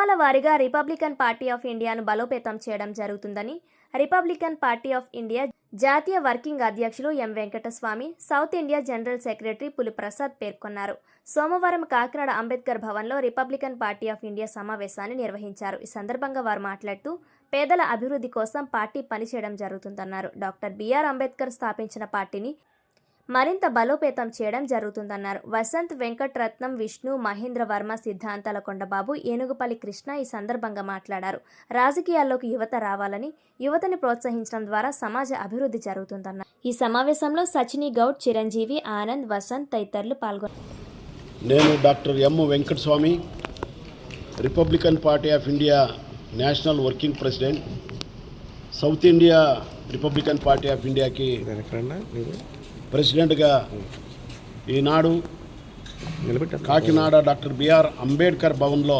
జిల్లాల వారీగా Republican Party of ఇండియాను బలోపేతం చేయడం జరుగుతుందని రిపబ్లికన్ పార్టీ ఆఫ్ ఇండియా జాతీయ వర్కింగ్ అధ్యక్షులు M Venkataswamy South India general secretary Puliprasad పేర్కొన్నారు. సోమవారం కాకినాడ అంబేద్కర్ భవన్లో రిపబ్లికన్ పార్టీ ఆఫ్ ఇండియా సమావేశాన్ని నిర్వహించారు. ఈ సందర్భంగా వారు మాట్లాడుతూ పేదల అభివృద్ధి కోసం పార్టీ పనిచేయడం జరుగుతుందన్నారు. డాక్టర్ బిఆర్ అంబేద్కర్ స్థాపించిన పార్టీని మరింత బలోపేతం చేయడం జరుగుతుందన్నారు. వసంత్ వెంకట్రత్నం విష్ణు మహేంద్ర వర్మ సిద్ధాంతాల కొండబాబు ఏనుగుపల్లి కృష్ణ ఈ సందర్భంగా మాట్లాడారు. రాజకీయాల్లోకి యువత రావాలని యువతని ప్రోత్సహించడం ద్వారా సమాజ అభివృద్ధి జరుగుతుందన్నారు. ఈ సమావేశంలో సచిని గౌడ్ చిరంజీవి ఆనంద్ వసంత్ తదితరులు పాల్గొన్నారు నేను doctor M Venkataswamy Republican Party of India national working president South India Republican Party of ఇండియాకి ప్రెసిడెంట్గా ఈనాడు కాకినాడ డాక్టర్ బిఆర్ అంబేద్కర్ భవన్లో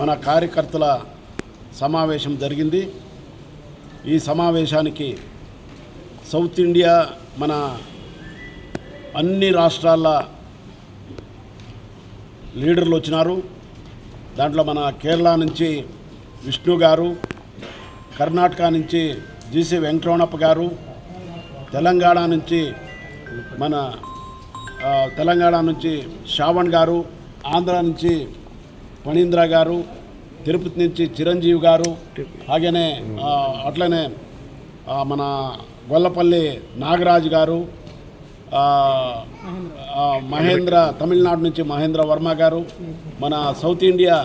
మన కార్యకర్తల సమావేశం జరిగింది. ఈ సమావేశానికి సౌత్ ఇండియా మన అన్ని రాష్ట్రాల లీడర్లు వచ్చినారు. దాంట్లో మన కేరళ నుంచి విష్ణు గారు కర్ణాటక నుంచి జీసీ వెంకటరమణప్ప గారు తెలంగాణ నుంచి మన తెలంగాణ నుంచి శ్రావణ్ గారు ఆంధ్ర నుంచి ఫణీంద్ర గారు తిరుపతి నుంచి చిరంజీవి గారు అలాగనే అట్లనే మన గొల్లపల్లి నాగరాజు గారు మహేంద్ర తమిళనాడు నుంచి మహేంద్ర వర్మ గారు మన సౌత్ ఇండియా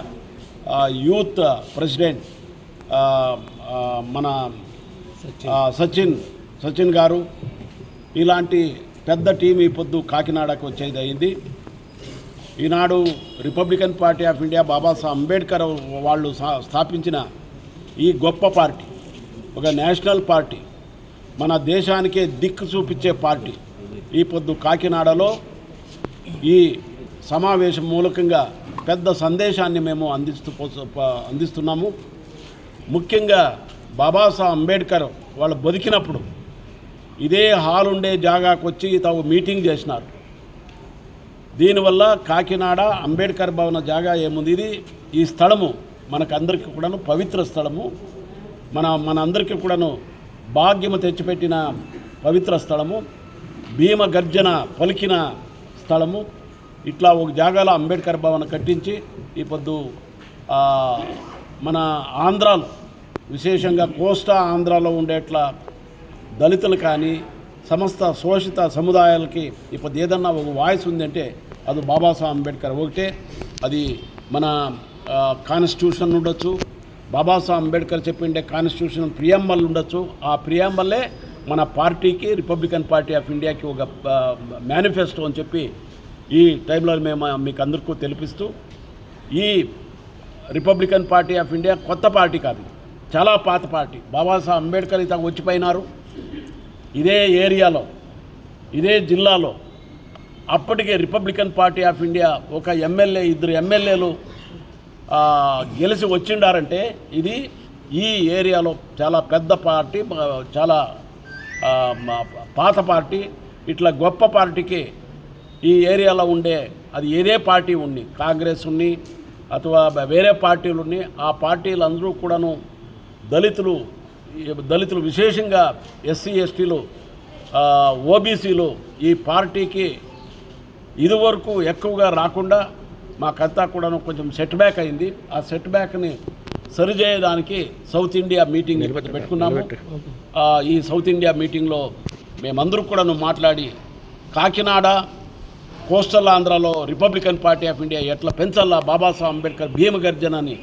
యూత్ ప్రెసిడెంట్ మన సచిన్ సచిన్ గారు ఇలాంటి పెద్ద టీం ఈ పొద్దు కాకినాడకు వచ్చేది అయింది. ఈనాడు Republican Party of India Babasaheb Ambedkar వాళ్ళు స్థా- స్థాపించిన ఈ గొప్ప పార్టీ ఒక నేషనల్ పార్టీ మన దేశానికే దిక్కు చూపించే పార్టీ ఈ పొద్దు కాకినాడలో. ఈ సమావేశం మూలకంగా పెద్ద సందేశాన్ని మేము అందిస్తూ అందిస్తున్నాము. ముఖ్యంగా బాబాసాహెబ్ అంబేద్కర్ వాళ్ళు బతికినప్పుడు ఇదే హాల్ ఉండే జాగాకు వచ్చి తాము మీటింగ్ చేసినారు. దీనివల్ల కాకినాడ అంబేద్కర్ భవన జాగా ఏముంది? ఇది ఈ స్థలము మనకందరికీ కూడాను పవిత్ర స్థలము. మన మన అందరికీ కూడాను భాగ్యము తెచ్చిపెట్టిన పవిత్ర స్థలము. భీమ గర్జన పలికిన స్థలము. ఇట్లా ఒక జాగాలో అంబేద్కర్ భవన్ కట్టించి ఈ పొద్దు మన ఆంధ్రాలో విశేషంగా కోస్టా ఆంధ్రాలో ఉండేట్లా దళితులు కానీ సమస్త శోషిత సముదాయాలకి ఇప్పుడు ఏదన్నా ఒక వాయిస్ ఉందంటే అది బాబాసాహెబ్ అంబేద్కర్ ఒకటే. అది మన కాన్స్టిట్యూషన్ ఉండొచ్చు. బాబాసాహెబ్ అంబేద్కర్ చెప్పిండే కాన్స్టిట్యూషన్ ప్రియాంబల్ ఉండొచ్చు. ఆ ప్రియాంబల్లే మన పార్టీకి రిపబ్లికన్ పార్టీ ఆఫ్ ఇండియాకి ఒక మేనిఫెస్టో అని చెప్పి ఈ టైంలో మేము మీకు అందరికీ తెలిపిస్తూ ఈ రిపబ్లికన్ పార్టీ ఆఫ్ ఇండియా కొత్త పార్టీ కాదు. చాలా పాత పార్టీ. బాబాసాహెబ్ అంబేద్కర్ ఇతను వచ్చిపోయినారు. ఇదే ఏరియాలో ఇదే జిల్లాలో అప్పటికే రిపబ్లికన్ పార్టీ ఆఫ్ ఇండియా ఒక ఎమ్మెల్యే ఇద్దరు ఎమ్మెల్యేలు గెలిచి వచ్చిండారంటే ఇది ఈ ఏరియాలో చాలా పెద్ద పార్టీ చాలా పాత పార్టీ ఇట్లా గొప్ప పార్టీకి ఈ ఏరియాలో ఉండే అది ఏదే పార్టీ ఉన్ని కాంగ్రెస్ ఉన్ని అథవా వేరే పార్టీలు ఉన్ని ఆ పార్టీలు అందరూ కూడాను దళితులు దళితులు విశేషంగా ఎస్సీ ఎస్టీలు ఓబీసీలు ఈ పార్టీకి ఇదివరకు ఎక్కువగా రాకుండా మాకంతా కూడా కొంచెం సెట్ బ్యాక్ అయింది. ఆ సెట్ బ్యాక్ని సరిచేయడానికి సౌత్ ఇండియా మీటింగ్ పెట్టుకున్నాము. ఈ సౌత్ ఇండియా మీటింగ్లో మేమందరూ కూడాను మాట్లాడి కాకినాడ కోస్టల్ ఆంధ్రాలో రిపబ్లికన్ పార్టీ ఆఫ్ ఇండియా ఎట్లా పెంచాలా? బాబాసాహెబ్ అంబేద్కర్ భీమగర్జనని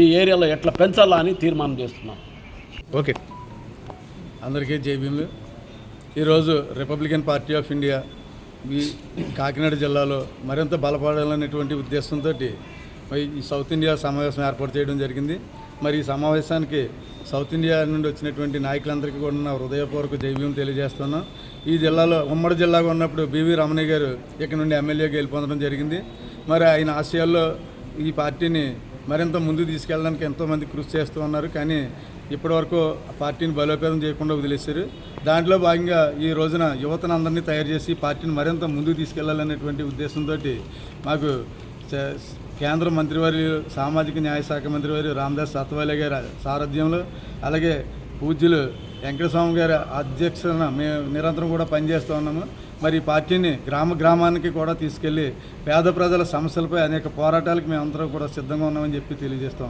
ఈ ఏరియాలో ఎట్లా పెంచాలా అని తీర్మానం చేస్తున్నాం. ఓకే. అందరికీ జై భీములు. ఈరోజు రిపబ్లికన్ పార్టీ ఆఫ్ ఇండియా ఈ కాకినాడ జిల్లాలో మరింత బలపడాలనేటువంటి ఉద్దేశంతో మరి ఈ సౌత్ ఇండియా సమావేశం ఏర్పాటు చేయడం జరిగింది. మరి ఈ సమావేశానికి సౌత్ ఇండియా నుండి వచ్చినటువంటి నాయకులందరికీ కూడా నా హృదయపూర్వక జైవ్యం తెలియజేస్తున్నాం ఈ జిల్లాలో ఉమ్మడి జిల్లాగా ఉన్నప్పుడు బీవీ రమణయ్య గారు ఇక్కడ నుండి ఎమ్మెల్యేగా గెలుపొందడం జరిగింది. మరి ఆయన ఆశయాల్లో ఈ పార్టీని మరింత ముందుకు తీసుకెళ్ళడానికి ఎంతోమంది కృషి చేస్తూ ఉన్నారు. కానీ ఇప్పటివరకు పార్టీని బలోపేతం చేయకుండా వదిలేశారు. దాంట్లో భాగంగా ఈ రోజున యువతను అందరినీ తయారు చేసి పార్టీని మరింత ముందుకు తీసుకెళ్ళాలనేటువంటి ఉద్దేశంతో మాకు కేంద్ర మంత్రివర్యులు సామాజిక న్యాయ శాఖ మంత్రివర్యులు రామదాస్ సత్వాలే గారి సారథ్యంలో అలాగే పూజ్యులు వెంకటస్వామి గారి అధ్యక్షతన మేము నిరంతరం కూడా పనిచేస్తూ ఉన్నాము. మరి ఈ పార్టీని గ్రామ గ్రామానికి కూడా తీసుకెళ్ళి పేద ప్రజల సమస్యలపై అనేక పోరాటాలకు మేమందరం కూడా సిద్ధంగా ఉన్నామని చెప్పి తెలియజేస్తాం